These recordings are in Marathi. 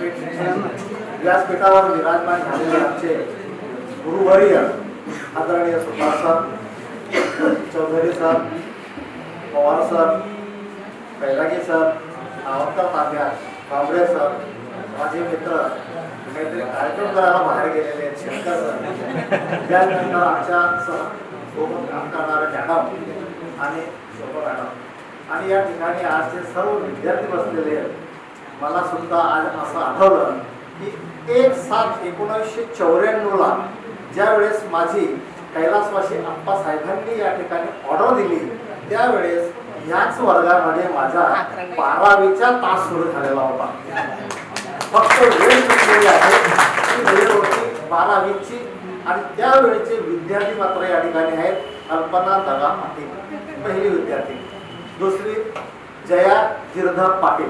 व्यासपीठावर विराजमान झालेले आमचे गुरुवर्य आदरणीय Subhash sir Chaudhari sir Pawar sir Bairagi sir आवता तांब्या कांबळे सर माझे मित्र काहीतरी कार्यक्रम करायला बाहेर गेलेले आहेत शंकर सर त्यानंतर आमच्या सर सोबत काम करणारे मॅडम आणि सोबत मॅडम आणि या ठिकाणी आज जे सर्व विद्यार्थी बसलेले आहेत मला सुद्धा आज असं आठवलं की एक सात एकोणीसशे चौऱ्याण्णवला ज्यावेळेस माझी कैलासवासी आप्पा साहेबांनी या ठिकाणी ऑर्डर दिली त्यावेळेस ह्याच वर्गामध्ये माझा बारावीचा तास सुरू झालेला होता. फक्त वेळ चुकलेली आहे ती वेळ होती बारावीची आणि त्यावेळेचे विद्यार्थी मात्र या ठिकाणी आहेत कल्पना दगा पाटील पहिली विद्यार्थी. दुसरी जया गिरधर पाटील.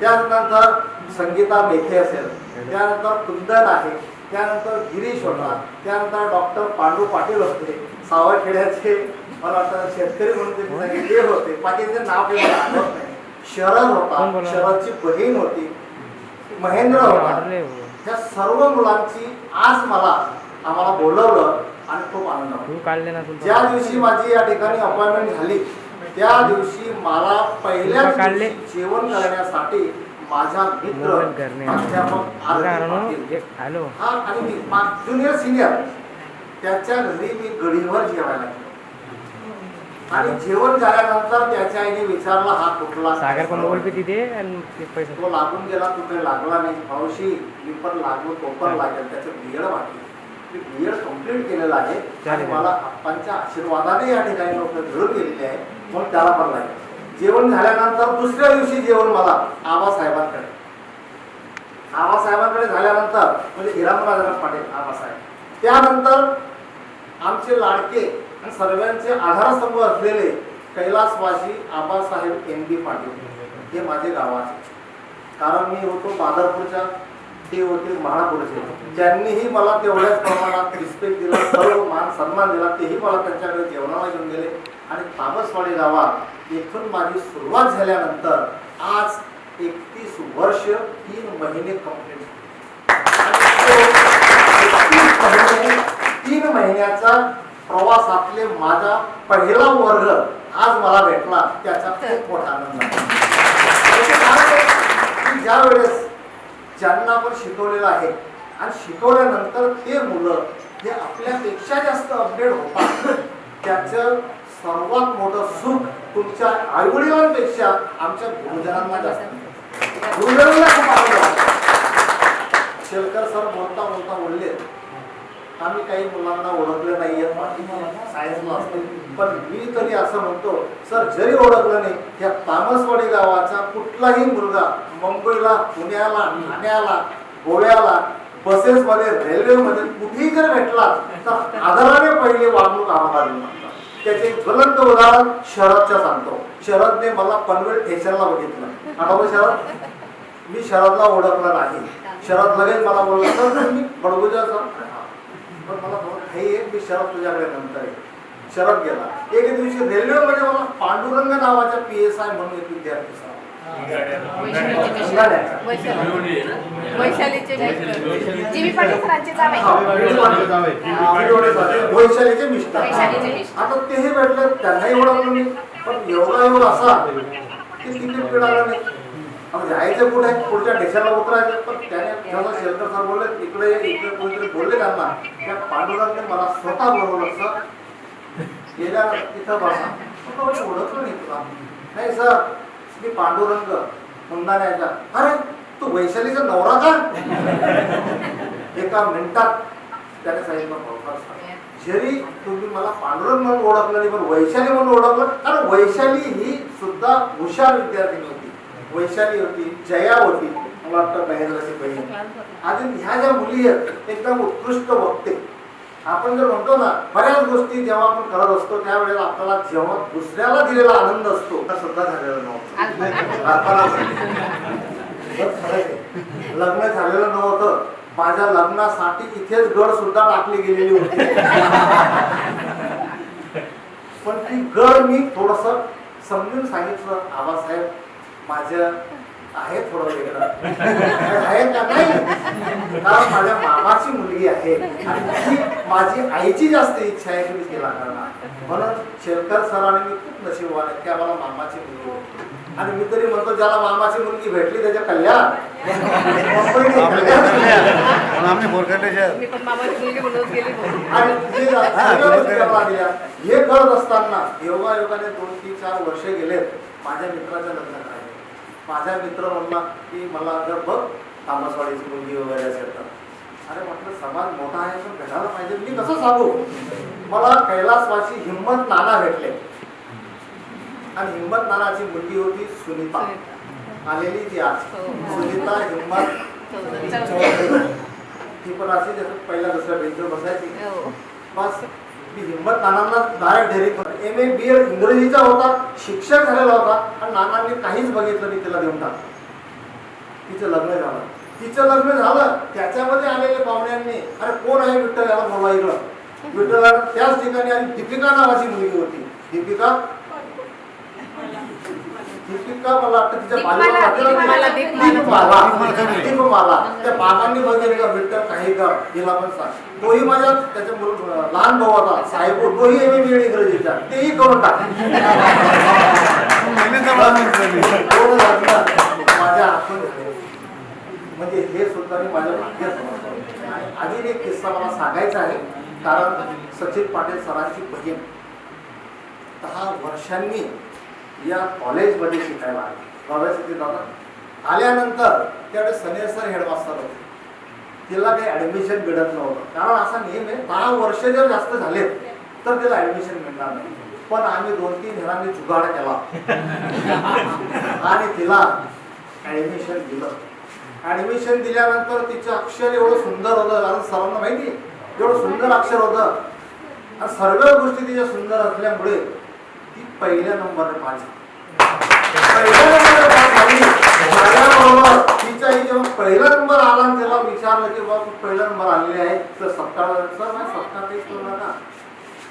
त्यानंतर संगीता मेथे असेल त्यानंतर कुंदन आहे त्यानंतर गिरीश होता त्यानंतर डॉक्टर पांडू पाटील होते सावरखेड्याचे मला वाटतं शेतकरी म्हणून ते होते. बाकीचे नाव काही मला आठवत नाही. शरद होता? शरदची बहीण होती महेंद्र होता. त्या सर्व मुलांची आज मला आम्हाला बोलवलं आणि खूप आनंद ज्या दिवशी माझी या ठिकाणी अपॉइंटमेंट झाली त्या दिवशी मला पहिल्या जेवण करण्यासाठी माझा मित्र हॅलो. हा आणि मी ज्युनियर सिनियर. त्याच्या घरी मी गडीवर जेवायला आणि जेवण झाल्यानंतर त्याच्या आईने विचारला हा कुठला? सागर पण पे तिथे? ते लागून गेला कुठे लागला नाही. मावशी मी पण लागलो तो पण लागेल. त्याचं बीएड बाकी मी बीएड कंप्लीट केलेलं आहे. आणि. मला आप्पांच्या आशीर्वादाने या ठिकाणी लोक घडून गेलेले आहे म्हणून त्याला पण लागेल जेवण झाल्यानंतर दुसऱ्या दिवशी जेवण मला आबासाहेबांकडे. आबासाहेबांकडे झाल्यानंतर म्हणजे इरामराजा पाटील आबासाहेब. त्यानंतर आमचे लाडके आणि सर्वांचे आधारस्तंभ असलेले कैलासवासी आबासाहेब एन बी पाटील हे माझे गावाचे कारण मी होतो बादरपूरच्या ते होते महापुरुष ज्यांनीही मला तेवढ्याच प्रमाणात रिस्पेक्ट दिला सर्व मान सन्मान दिला तेही मला त्यांच्याकडे जेवणाला घेऊन गेले. आणि तामसवाडी गावात येथून माझी सुरुवात झाल्यानंतर आज एकतीस वर्ष तीन महिने कंप्लीट तीन महिन्याचा प्रवासातले माझा पहिला वर्ग आज मला भेटला. त्याचा खूप मोठा आनंद ज्यावेळेस ज्या वेळेस ज्यांना आपण शिकवलेलं आहे. आणि शिकवल्यानंतर ते मुलं हे आपल्यापेक्षा जास्त अपडेट होतात. त्याचं सर्वात मोठं सुख तुमच्या आईवडिलांपेक्षा आमच्या गुरुजनांना जास्त. गुरुजनांना खूप शेलकर सर बोलता बोलता बोलले आम्ही काही मुलांना ओळखलं नाहीये सायन्सला असते पण मी तरी असं म्हणतो सर जरी ओळखलं नाही त्या तामसवाडी गावाचा कुठलाही मुलगा मुंबईला पुण्याला ठाण्याला गोव्याला बसेसमध्ये रेल्वेमध्ये कुठेही जर भेटला तर आदराने पहिले वागणूक आम्हाला त्याचे ज्वलंत उदाहरण शरदच्या सांगतो. शरदने मला पनवेल स्टेशनला बघितलं. आठवलं शरद? मी शरदला ओळखलं नाही. शरद लगेच मला बोलला सर मी बडगुजा सर? पण मला थोडं एक मी शरद तुझ्याकडे नंतर आहे. शरद गेला. एक दिवशी रेल्वेमध्ये मला पांडुरंग नावाच्या पी एस आय म्हणून एक विद्यार्थी. वैशालीचे मिस्टर. हा. आता तेही भेटले त्यांनाही ओळखलं मी. पण योगायोग असा की तिकीट मिळालं नाही. जायचं कुठे? पुढच्या देशाला उतरायचं. पण त्याने जेव्हा शेलकर सर बोलले इकडे इकडे कोणीतरी बोलले त्यांना. त्या पांडुरंगने मला स्वतः बोलवलं सर गेल्या तिथं बसा. म्हटलं, ओळखलं नाही तुला. नाही सर मी पांडुरंग मुंदाण्याचा अरे तू वैशालीचा नवरा का? एका मिनिटात त्याने सांगितलं "भाऊसाहेब, जरी तुम्ही मला पांडुरंग म्हणून ओळखलं नाही पण वैशाली म्हणून ओळखलं कारण वैशाली ही सुद्धा हुशार विद्यार्थिनी होती. वैशाली होती जया होती. मला वाटतं महेंद्रची बहीण. अजून ह्या ज्या मुली आहेत एकदम उत्कृष्ट वक्ते. आपण जर म्हणतो ना बऱ्याच गोष्टी जेव्हा आपण करत असतो त्यावेळेला आपल्याला जेव्हा दुसऱ्याला दिलेला आनंद असतो तो सुद्धा झालेला नव्हता. लग्न झालेलं नव्हतं. माझ्या लग्नासाठी इथेच गड सुद्धा टाकली गेलेली होती. पण ती गड मी थोडस समजून सांगितलं आबासाहेब माझ्या आहे थोडं वेगळं. आहे का नाही? कारण माझ्या मामाची मुलगी आहे. आणि ती माझी आईची जास्त इच्छा आहे की मी तिला करणार. म्हणून शेरकर सरांनी मी खूप नशीबवान आहे. की आम्हाला मामाची मुलगी भेटली आणि मी तरी म्हणतो ज्याला मामाची मुलगी भेटली त्याच्या कल्याण. हे करत असताना योगा योगाने दोन तीन चार वर्ष गेलेत. माझ्या मित्राच्या लग्नात. आहे माझा मित्र म्हणला की मला जर बघ तामसवाडीची मुलगी वगैरे असेल तर अरे म्हटलं समाज मोठा आहे पण भेटायला पाहिजे मी कसं सांगू मला कैलासवासी हिम्मत नाना भेटले आणि हिम्मत नानाची मुलगी होती सुनीता आलेली ती आज हो. सुनीता हिम्मत चौधरी. चौधरी. ती पण अशी जसं पहिल्या दुसऱ्या बेंचवर बसायची हो. बस मी हिंमत नानांना डायरेक्ट ढेरीत एम ए बी एड इंग्रजीचा होता शिक्षक झालेला होता आणि नानांनी काहीच बघितलं नाही तिला देऊन टाक तिचं लग्न झालं. तिचं लग्न झालं त्याच्यामध्ये आलेले पाहुण्यांनी अरे कोण आहे विठ्ठल याला बोलवा इकडं? विठ्ठल त्याच ठिकाणी आणि दीपिका नावाची मुलगी होती. दीपिका दीपिका मला वाटतं तिच्या दीपमाला, बाजूला दीपमाला, दीपमाला दीपमाला. दीपमाला त्या बाबांनी बघितलं विठ्ठल काही कर हिला पण सांग. तोही माझ्या त्याच्या मुल- लहान होता साहेब तोही एम बी इंग्रजीचा. तेही करून टाक. दोन लग्न माझ्या झाले म्हणजे हे सुद्धा मी माझ्या भाग्यात समजतो. आणि अजून एक किस्सा मला सांगायचा आहे कारण सचिन पाटील सरांची बहीण. दहा वर्षांनी या कॉलेजमध्ये शिकायला कॉलेज नव्यासाठी दादा आल्यानंतर त्यावेळेस सनेर सर हेडमास्टर होते. तिला काही ऍडमिशन मिळत नव्हतं. कारण असा नियम आहे दहा वर्ष जर जास्त झालेत तर तिला ऍडमिशन मिळणार नाही. पण आम्ही दोन तीन जणांनी जुगाड केला. आणि तिला ऍडमिशन दिलं. ऍडमिशन दिल्यानंतर तिचं अक्षर एवढं सुंदर होतं. कारण सर्वांना माहिती एवढं सुंदर अक्षर होतं. आणि सर्व गोष्टी तिच्या सुंदर असल्यामुळे पहिल्या नंबर पास पहिल्या नंबरने पास झाली. जेव्हा पहिला नंबर आला आणि त्याला विचारलं की बाबा तू पहिला नंबर आलेले आहे. तर सत्ता सर नाही सत्ता तेच करू ना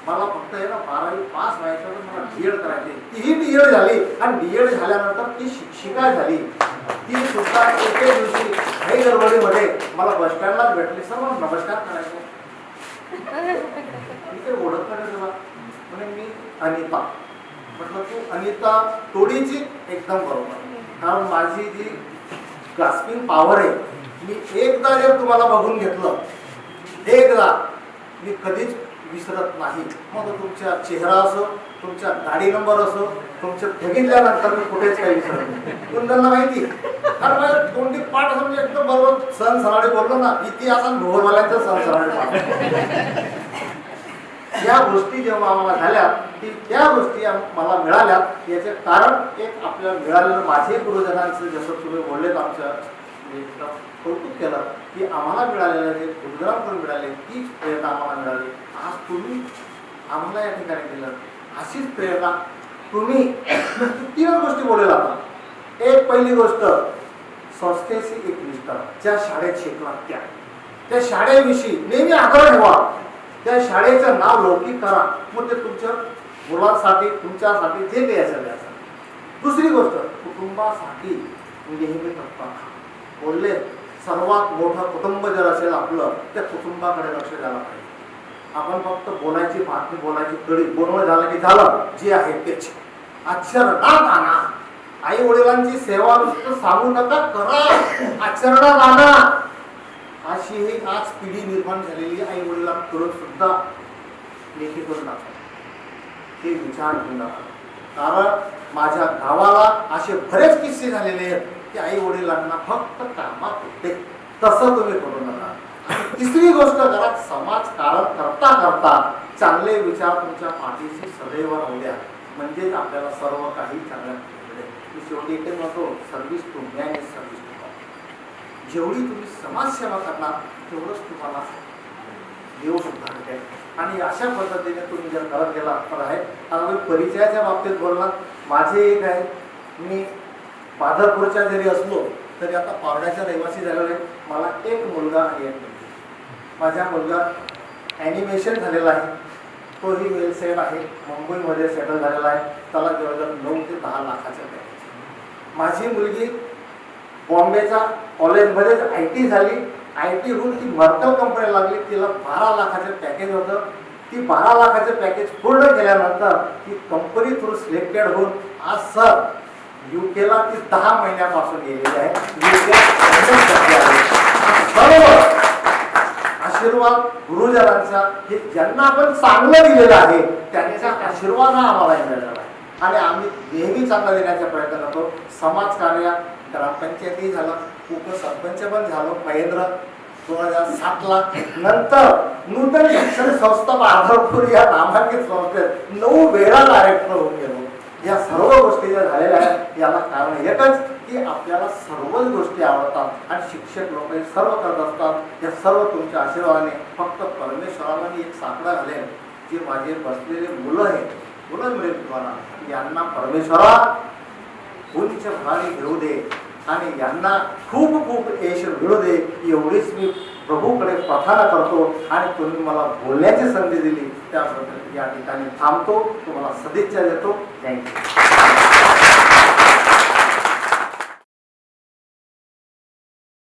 मला फक्त आहे ना बारावी पास व्हायचं तर मला डीएड करायचे तीही डीएड झाली आणि डीएड झाल्यानंतर ती शिक्षिका झाली. ती सुद्धा एके दिवशी काही गडबडीमध्ये मला बस स्टँडलाच भेटली. सर मला नमस्कार करायचे मी काही ओळख नाही म्हणे मी अनिता. म्हटलं तू अनिता तोडीची एकदम बरोबर. कारण माझी जी ग्रास्पिंग पॉवर आहे मी एकदा जर तुम्हाला बघून घेतलं एकदा मी कधीच विसरत नाही. मग तुमच्या तुमचा चेहरा असो तुमचा गाडी नंबर असो तुमच्या बघितल्यानंतर मी कुठेच काही विसरत नाही. माहिती कारण माझ्या तोंडी पाठ असं म्हणजे एकदम बरोबर सण सराडे बोललो ना इतिहास आणि सण सराडी पाठ. या गोष्टी जेव्हा आम्हाला झाल्या की त्या गोष्टी मला मिळाल्या. याचे कारण एक आपल्याला मिळालेलं माझे गुरुजनांचं जसं तुम्ही बोललेत आमच्या म्हणजे कौतुक केलं की आम्हाला मिळालेलं जे गुरुजनांकडून मिळाले तीच प्रेरणा आम्हाला मिळाली. आज तुम्ही आम्हाला या ठिकाणी दिलं. अशीच प्रेरणा तुम्ही तीनच गोष्टी बोलेल आता एक पहिली गोष्ट संस्थेची एक निष्ठा ज्या शाळेत शिकला त्या. त्या शाळेविषयी नेहमी आग्रह ठेवा. त्या शाळेचं नाव लौकिक करा मग ते तुमच्या मुलांसाठी तुमच्यासाठी जे काही असेल दुसरी गोष्ट कुटुंबासाठी नेहमी तत्पर बोलले सर्वात मोठं कुटुंब जर असेल आपलं त्या कुटुंबाकडे लक्ष द्यायला पाहिजे. आपण फक्त बोलायची बातमी बोलायची कडी बोलणं झालं की झालं जे आहे तेच. अक्षरणात आणा आई वडिलांची सेवा नुसतं सांगू नका करा. आचरणात आणा अशी ही आज पिढी निर्माण झालेली आई वडिलांकडून सुद्धा लेखी करून दाखवा हे विचार घेऊन कारण माझ्या गावाला असे बरेच किस्से झालेले आहेत की आई वडिलांना फक्त कामात होते. तसं तुम्ही करू नका. तिसरी गोष्ट करा समाजकारण करता करता चांगले विचार तुमच्या पाठीशी सदैव राहूया म्हणजेच आपल्याला सर्व काही चांगल्या मी शेवटी इथे म्हणतो सर्व्हिस तुम्ही मॅन सर्व्हिस तुम्हाला जेवढी तुम्ही समाजसेवा करणार तेवढंच तुम्हाला देऊ सुद्धा आहे आणि अशा पद्धतीने तुम्ही जर करत गेला तर आहे. आता मी परिचयाच्या बाबतीत बोलला माझे एक आहे. मी बादरपूरच्या जरी असलो तरी आता पावड्याच्या रहिवासी झालेलो आहे. मला एक मुलगा आणि एक मुलगी. माझ्या मुलगा ॲनिमेशन झालेला आहे. तोही वेल सेट आहे. मुंबईमध्ये सेटल झालेला आहे. त्याला जवळजवळ नऊ ते दहा लाखाच्या पॅकेज माझी मुलगी बॉम्बेच्या कॉलेजमध्येच आय टी झाली. आय टी रूल ती मर्कल कंपनी लागली तिला बारा लाखाचं पॅकेज होतं. ती बारा लाखाचं पॅकेज पूर्ण केल्यानंतर ती कंपनी थ्रू सिलेक्टेड होऊन आज सर युकेला ती दहा महिन्यापासून गेलेली आहे. सर्व आशीर्वाद गुरुजनांचा हे ज्यांना आपण चांगलं दिलेलं आहे त्यांचा आशीर्वाद हा आम्हाला मिळालेला आहे. आणि आम्ही नेहमी चांगला देण्याचा प्रयत्न करतो. समाजकार्य ग्रामपंचायतही झालं. उपसरपंच पण झालो. महेंद्र दोन हजार सातला नंतर नूतन शिक्षण संस्था बाधारपूर या नामांकित संस्थेत नऊ वेळा डायरेक्टर होऊन गेलो. या सर्व गोष्टी ज्या झालेल्या आहेत याला कारण एकच की आपल्याला सर्वच गोष्टी आवडतात आणि शिक्षक लोक हे सर्व करत असतात. या सर्व तुमच्या आशीर्वादाने फक्त परमेश्वराला मी एक साकडा घालेन जे माझे बसलेले मुलं आहेत. मुलं मिळेल तुम्हाला. यांना परमेश्वरा उंच भारी घेऊ दे. आणि यांना खूप खूप यश मिळू दे एवढीच मी प्रभूकडे प्रार्थना करतो. आणि तुम्ही मला बोलण्याची संधी दिली त्याबद्दल या ठिकाणी थांबतो. तुम्हाला सदिच्छा देतो. थँक्यू